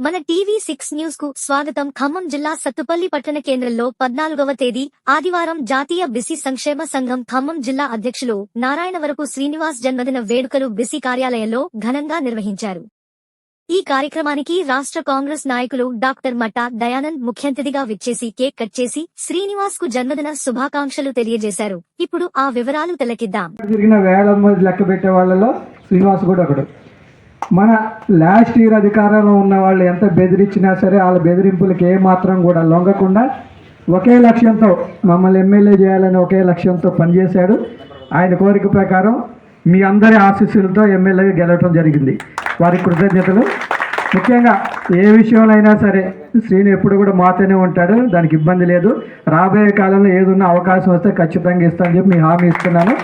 మన TV six న్యూస్కు స్వాగతం. ఖమ్మం జిల్లా సత్తుపల్లి పట్టణ కేంద్రంలో పద్నాలుగవ తేదీ ఆదివారం జాతీయ బిసి సంక్షేమ సంఘం ఖమ్మం జిల్లా అధ్యక్షులు నారాయణవరపు శ్రీనివాస్ జన్మదిన వేడుకలు బిసి కార్యాలయంలో ఘనంగా నిర్వహించారు. ఈ కార్యక్రమానికి రాష్ట్ర కాంగ్రెస్ నాయకులు డాక్టర్ మట్టా దయానంద్ ముఖ్యంతిథిగా విచ్చేసి కేక్ కట్ చేసి శ్రీనివాస్కు జన్మదిన శుభాకాంక్షలు తెలియజేశారు. ఇప్పుడు ఆ వివరాలు తెలకిద్దాం. జరిగిన వేల మంది లెక్క పెట్టే వాళ్ళలో శ్రీనివాస్ కూడా ఒకడు. మన లాస్ట్ ఇయర్ అధికారంలో ఉన్న వాళ్ళు ఎంత బెదిరించినా సరే వాళ్ళ బెదిరింపులకు ఏమాత్రం కూడా లొంగకుండా ఒకే లక్ష్యంతో మమ్మల్ని ఎమ్మెల్యే చేయాలని ఒకే లక్ష్యంతో పనిచేశాడు. ఆయన కోరిక ప్రకారం మీ అందరి ఆశీస్సులతో ఎమ్మెల్యేగా గెలవటం జరిగింది. వారి కృతజ్ఞతలు. ముఖ్యంగా ఏ విషయంలో అయినా సరే శ్రీను ఎప్పుడు కూడా మాతోనే ఉంటాడు దానికి ఇబ్బంది లేదు. రాబోయే కాలంలో ఏదున్నా అవకాశం వస్తే ఖచ్చితంగా ఇస్తానని చెప్పి మీ హామీ ఇస్తున్నాను.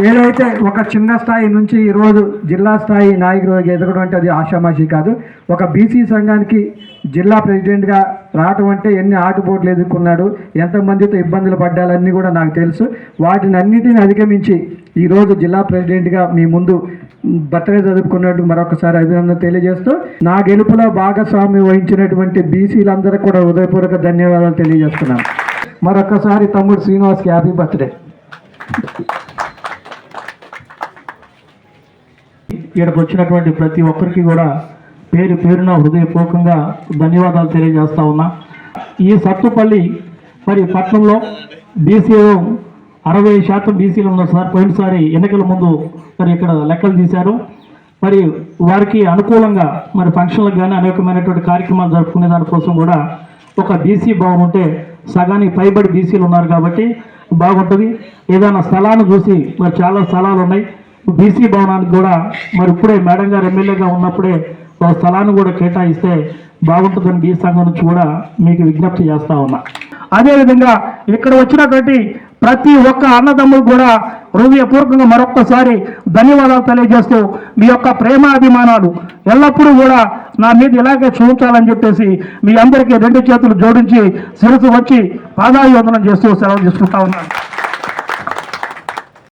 ఏదైతే ఒక చిన్న స్థాయి నుంచి ఈరోజు జిల్లా స్థాయి నాయకుడు ఎదగడం అంటే అది ఆషామాషి కాదు. ఒక బీసీ సంఘానికి జిల్లా ప్రెసిడెంట్గా రావటం అంటే ఎన్ని ఆటుపోట్లు ఎదుర్కొన్నాడు ఎంతమందితో ఇబ్బందులు పడ్డాలన్నీ కూడా నాకు తెలుసు. వాటిని అన్నిటిని అధిగమించి ఈరోజు జిల్లా ప్రెసిడెంట్గా మీ ముందు బర్త్డే చదువుకున్నట్టు మరొకసారి అభినందన తెలియజేస్తూ నా గెలుపులో భాగస్వామ్యం వహించినటువంటి బీసీలందరూ కూడా హృదయపూర్వక ధన్యవాదాలు తెలియజేస్తున్నాను. మరొకసారి తమ్ముడు శ్రీనివాస్కి హ్యాపీ బర్త్డే. ఇక్కడికి వచ్చినటువంటి ప్రతి ఒక్కరికి కూడా పేరు పేరున హృదయపూర్వకంగా ధన్యవాదాలు తెలియజేస్తా ఉన్నా. ఈ సత్తుపల్లి మరి పట్టణంలో బీసీలో అరవై శాతం బీసీలు ఉన్నారు సార్. పోయినసారి ఎన్నికల ముందు మరి ఇక్కడ లెక్కలు తీశారు. మరి వారికి అనుకూలంగా మరి ఫంక్షన్లకు కానీ అనేకమైనటువంటి కార్యక్రమాలు జరుపుకునే దానికోసం కూడా ఒక బీసీ భవన్ ఉంటే సగానికి పైబడి బీసీలు ఉన్నారు కాబట్టి బాగుంటుంది. ఏదైనా స్థలాన్ని చూసి మరి చాలా స్థలాలు ఉన్నాయి. బీసీ భవనానికి కూడా మరి ఇప్పుడే మేడం గారు ఎమ్మెల్యేగా ఉన్నప్పుడే ఒక స్థలాన్ని కూడా కేటాయిస్తే బాగుంటుందని బీ సంఘం నుంచి కూడా మీకు విజ్ఞప్తి చేస్తా ఉన్నా. అదేవిధంగా ఇక్కడ వచ్చినటువంటి ప్రతి ఒక్క అన్నదమ్ములు కూడా హృదయపూర్వకంగా మరొక్కసారి ధన్యవాదాలు తెలియజేస్తూ మీ యొక్క ప్రేమాభిమానాలు ఎల్లప్పుడూ కూడా నా మీద ఇలాగే చూపించాలని చెప్పేసి మీ అందరికీ రెండు చేతులు జోడించి శిరసు వచ్చి పాదాభివందనం చేస్తూ సెలవు తీసుకుంటా ఉన్నాను.